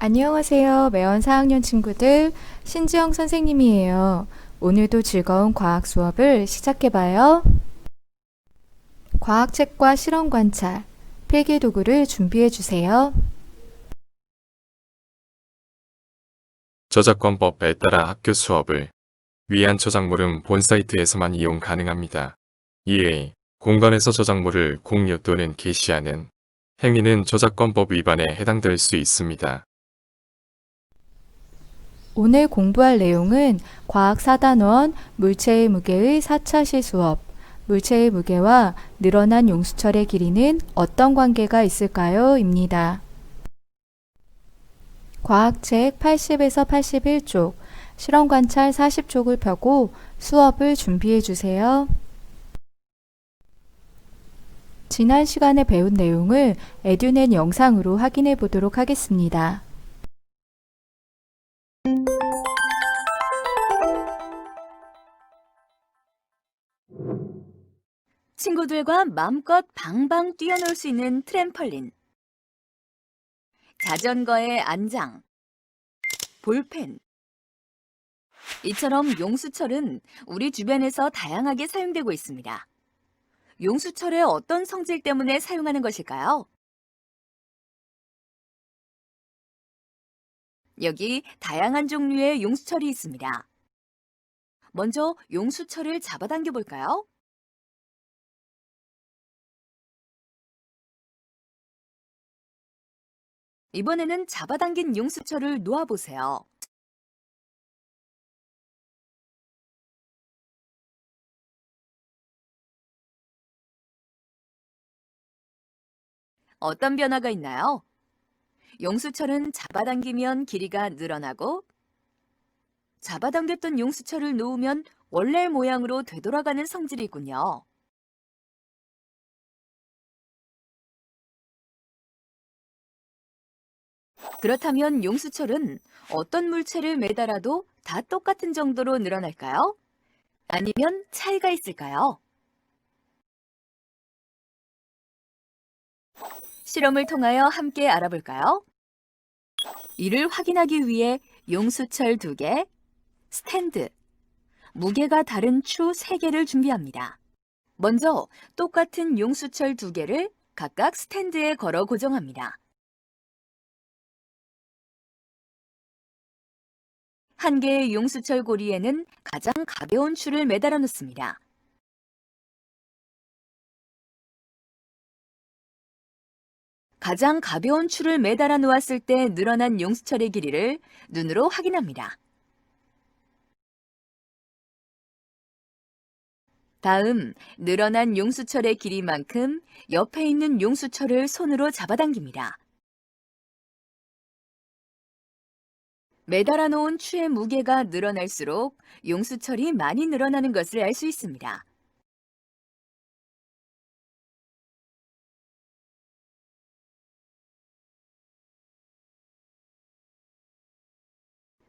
안녕하세요. 매원 4학년 친구들. 신지영 선생님이에요. 오늘도 즐거운 과학 수업을 시작해봐요. 과학책과 실험 관찰, 필기 도구를 준비해주세요. 저작권법에 따라 학교 수업을 위한 저작물은 본 사이트에서만 이용 가능합니다. 이에 공간에서 저작물을 공유 또는 게시하는 행위는 저작권법 위반에 해당될 수 있습니다. 오늘 공부할 내용은 과학 4단원 물체의 무게의 4차 시수업, 물체의 무게와 늘어난 용수철의 길이는 어떤 관계가 있을까요? 입니다. 과학책 80에서 81쪽, 실험관찰 40쪽을 펴고 수업을 준비해 주세요. 지난 시간에 배운 내용을 에듀넷 영상으로 확인해 보도록 하겠습니다. 친구들과 마음껏 방방 뛰어놀 수 있는 트램펄린. 자전거의 안장. 볼펜. 이처럼 용수철은 우리 주변에서 다양하게 사용되고 있습니다. 용수철의 어떤 성질 때문에 사용하는 것일까요? 여기 다양한 종류의 용수철이 있습니다. 먼저 용수철을 잡아당겨 볼까요? 이번에는 잡아당긴 용수철을 놓아보세요. 어떤 변화가 있나요? 용수철은 잡아당기면 길이가 늘어나고 잡아당겼던 용수철을 놓으면 원래 모양으로 되돌아가는 성질이 있군요. 그렇다면 용수철은 어떤 물체를 매달아도 다 똑같은 정도로 늘어날까요? 아니면 차이가 있을까요? 실험을 통하여 함께 알아볼까요? 이를 확인하기 위해 용수철 2개, 스탠드, 무게가 다른 추 3개를 준비합니다. 먼저 똑같은 용수철 2개를 각각 스탠드에 걸어 고정합니다. 한 개의 용수철 고리에는 가장 가벼운 추를 매달아 놓습니다. 가장 가벼운 추를 매달아 놓았을 때 늘어난 용수철의 길이를 눈으로 확인합니다. 다음, 늘어난 용수철의 길이만큼 옆에 있는 용수철을 손으로 잡아당깁니다. 매달아 놓은 추의 무게가 늘어날수록 용수철이 많이 늘어나는 것을 알 수 있습니다.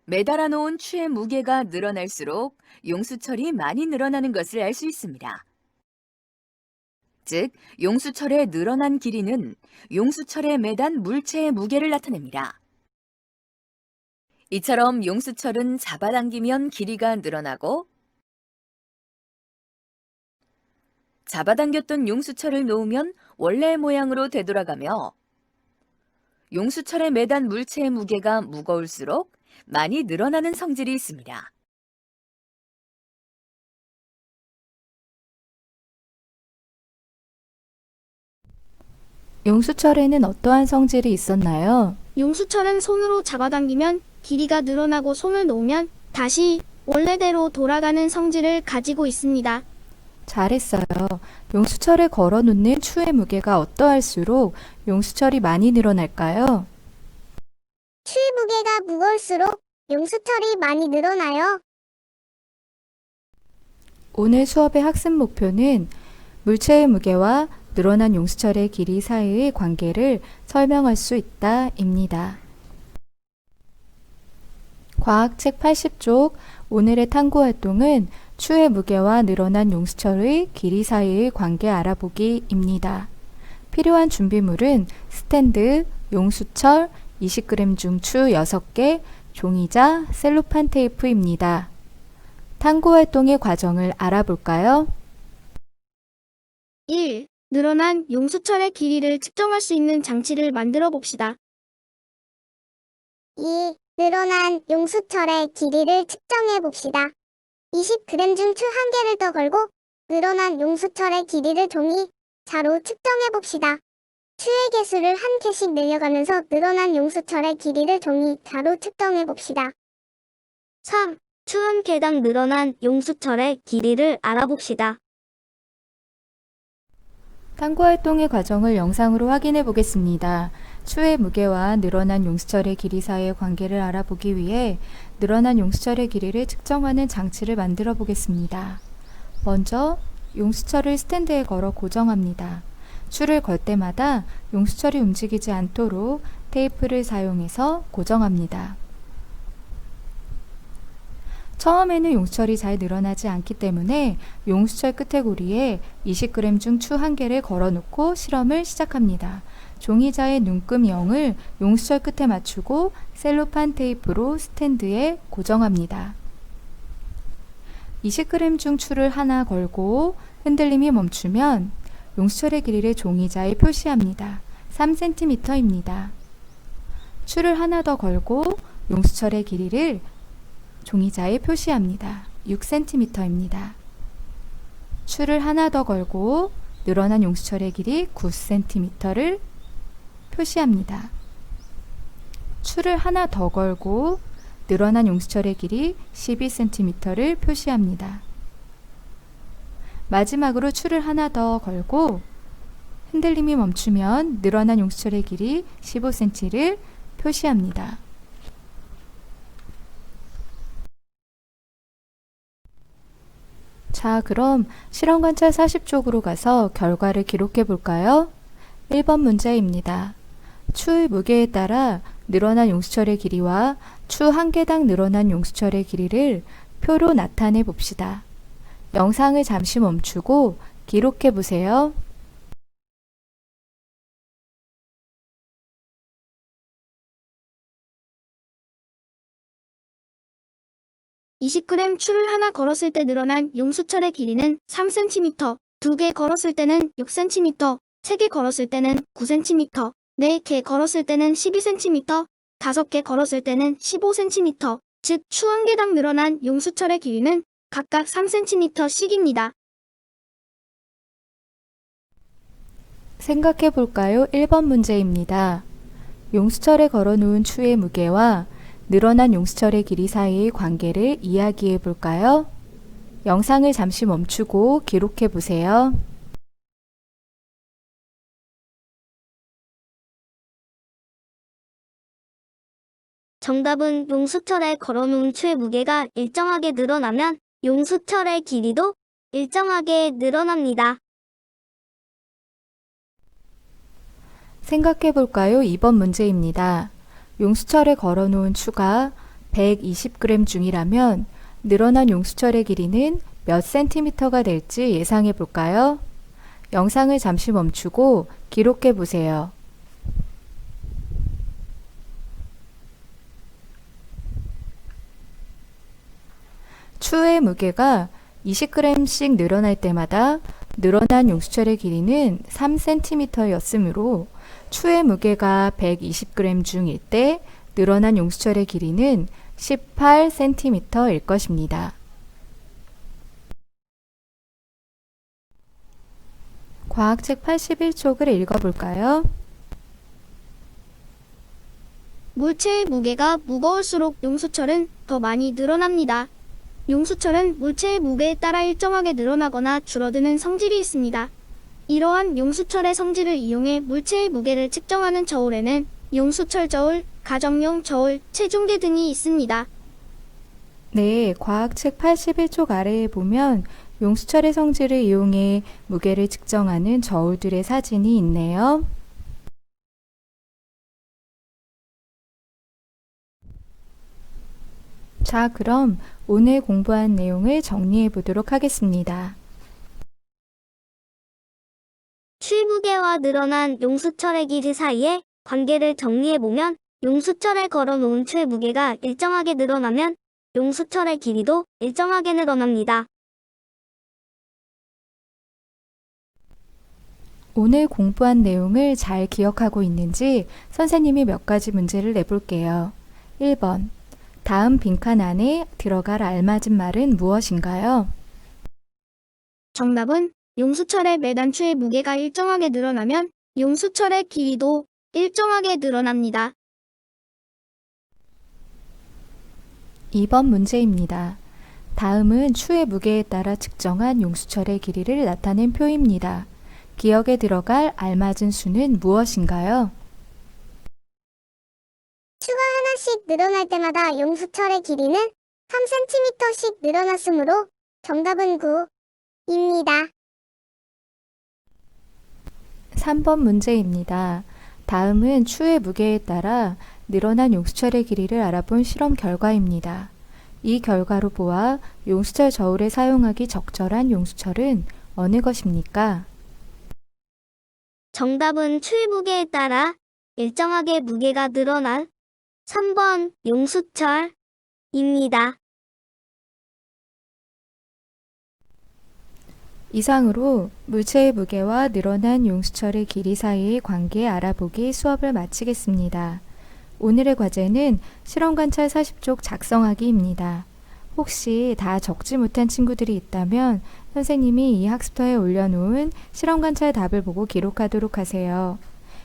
매달아 놓은 추의 무게가 늘어날수록 용수철이 많이 늘어나는 것을 알 수 있습니다. 즉, 용수철의 늘어난 길이는 용수철에 매단 물체의 무게를 나타냅니다. 이처럼 용수철은 잡아당기면 길이가 늘어나고 잡아당겼던 용수철을 놓으면 원래의 모양으로 되돌아가며 용수철에 매단 물체의 무게가 무거울수록 많이 늘어나는 성질이 있습니다. 용수철에는 어떠한 성질이 있었나요? 용수철은 손으로 잡아당기면 길이가 늘어나고 손을 놓으면 다시 원래대로 돌아가는 성질을 가지고 있습니다. 잘했어요. 용수철에 걸어 놓는 추의 무게가 어떠할수록 용수철이 많이 늘어날까요? 무게가 무거울수록 용수철이 많이 늘어나요. 오늘 수업의 학습 목표는 물체의 무게와 늘어난 용수철의 길이 사이의 관계를 설명할 수 있다입니다. 과학책 80쪽 오늘의 탐구 활동은 추의 무게와 늘어난 용수철의 길이 사이의 관계 알아보기입니다. 필요한 준비물은 스탠드, 용수철, 20g 중 추 6개, 종이자, 셀로판 테이프입니다. 탐구 활동의 과정을 알아볼까요? 1. 늘어난 용수철의 길이를 측정할 수 있는 장치를 만들어 봅시다. 2. 늘어난 용수철의 길이를 측정해 봅시다. 20g 중 추 한 개를 더 걸고 늘어난 용수철의 길이를 종이, 자로 측정해 봅시다. 추의 개수를 한 개씩 늘려가면서 늘어난 용수철의 길이를 종이, 자로 측정해 봅시다. 3. 추한 개당 늘어난 용수철의 길이를 알아봅시다. 탐구 활동의 과정을 영상으로 확인해 보겠습니다. 추의 무게와 늘어난 용수철의 길이 사이의 관계를 알아보기 위해 늘어난 용수철의 길이를 측정하는 장치를 만들어 보겠습니다. 먼저 용수철을 스탠드에 걸어 고정합니다. 추를 걸 때마다 용수철이 움직이지 않도록 테이프를 사용해서 고정합니다. 처음에는 용수철이 잘 늘어나지 않기 때문에 용수철 끝에 고리에 20g 중 추 한 개를 걸어놓고 실험을 시작합니다. 종이자의 눈금 0을 용수철 끝에 맞추고 셀로판 테이프로 스탠드에 고정합니다. 20g 중 추를 하나 걸고 흔들림이 멈추면 용수철의 길이를 종이자에 표시합니다. 3cm입니다. 추를 하나 더 걸고 용수철의 길이를 종이자에 표시합니다. 6cm입니다. 추를 하나 더 걸고 늘어난 용수철의 길이 9cm를 표시합니다. 추를 하나 더 걸고 늘어난 용수철의 길이 12cm를 표시합니다. 마지막으로 추를 하나 더 걸고 흔들림이 멈추면 늘어난 용수철의 길이 15cm를 표시합니다. 자, 그럼 실험 관찰 40쪽으로 가서 결과를 기록해 볼까요? 1번 문제입니다. 추의 무게에 따라 늘어난 용수철의 길이와 추 한 개당 늘어난 용수철의 길이를 표로 나타내 봅시다. 영상을 잠시 멈추고 기록해 보세요. 이십 g 추를 하나 걸었을 때 늘어난 용수철의 길이는 3cm, 두 개 걸었을 때는 6cm, 세 개 걸었을 때는 9cm, 네 개 걸었을 때는 12cm, 다섯 개 걸었을 때는 15cm, 즉 추 한 개당 늘어난 용수철의 길이는 각각 3cm씩입니다. 생각해 볼까요? 1번 문제입니다. 용수철에 걸어 놓은 추의 무게와 늘어난 용수철의 길이 사이의 관계를 이야기해 볼까요? 영상을 잠시 멈추고 기록해 보세요. 정답은 용수철에 걸어놓은 추의 무게가 일정하게 늘어나면 용수철의 길이도 일정하게 늘어납니다. 생각해 볼까요? 2번 문제입니다. 용수철에 걸어 놓은 추가 120g 중이라면 늘어난 용수철의 길이는 몇 센티미터가 될지 예상해 볼까요? 영상을 잠시 멈추고 기록해 보세요. 추의 무게가 20g씩 늘어날 때마다 늘어난 용수철의 길이는 3cm였으므로 추의 무게가 120g 중일 때 늘어난 용수철의 길이는 18cm일 것입니다. 과학책 81쪽을 읽어볼까요? 물체의 무게가 무거울수록 용수철은 더 많이 늘어납니다. 용수철은 물체의 무게에 따라 일정하게 늘어나거나 줄어드는 성질이 있습니다. 이러한 용수철의 성질을 이용해 물체의 무게를 측정하는 저울에는 용수철 저울, 가정용 저울, 체중계 등이 있습니다. 네, 과학책 81쪽 아래에 보면 용수철의 성질을 이용해 무게를 측정하는 저울들의 사진이 있네요. 자, 그럼 오늘 공부한 내용을 정리해 보도록 하겠습니다. 무게와 늘어난 용수철의 길이 사이의 관계를 정리해보면 용수철에 걸어놓은 무게가 일정하게 늘어나면 용수철의 길이도 일정하게 늘어납니다. 오늘 공부한 내용을 잘 기억하고 있는지 선생님이 몇 가지 문제를 내볼게요. 1번. 다음 빈칸 안에 들어갈 알맞은 말은 무엇인가요? 정답은 용수철의 매단 추의 무게가 일정하게 늘어나면 용수철의 길이도 일정하게 늘어납니다. 2번 문제입니다. 다음은 추의 무게에 따라 측정한 용수철의 길이를 나타낸 표입니다. 기억에 들어갈 알맞은 수는 무엇인가요? 하나씩 늘어날 때마다 용수철의 길이는 3cm씩 늘어났으므로 정답은 9입니다. 3번 문제입니다. 다음은 추의 무게에 따라 늘어난 용수철의 길이를 알아본 실험 결과입니다. 이 결과로 보아 용수철 저울에 사용하기 적절한 용수철은 어느 것입니까? 정답은 추의 무게에 따라 일정하게 무게가 늘어난 3번 용수철입니다. 이상으로 물체의 무게와 늘어난 용수철의 길이 사이의 관계 알아보기 수업을 마치겠습니다. 오늘의 과제는 실험 관찰 40쪽 작성하기입니다. 혹시 다 적지 못한 친구들이 있다면 선생님이 이 학습터에 올려놓은 실험 관찰 답을 보고 기록하도록 하세요.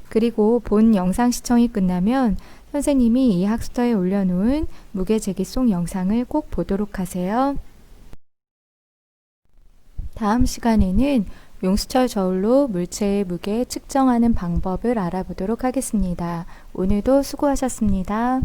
그리고 본 영상 시청이 끝나면 선생님이 이 학습터에 올려놓은 무게재기송 영상을 꼭 보도록 하세요. 다음 시간에는 용수철 저울로 물체의 무게 측정하는 방법을 알아보도록 하겠습니다. 오늘도 수고하셨습니다.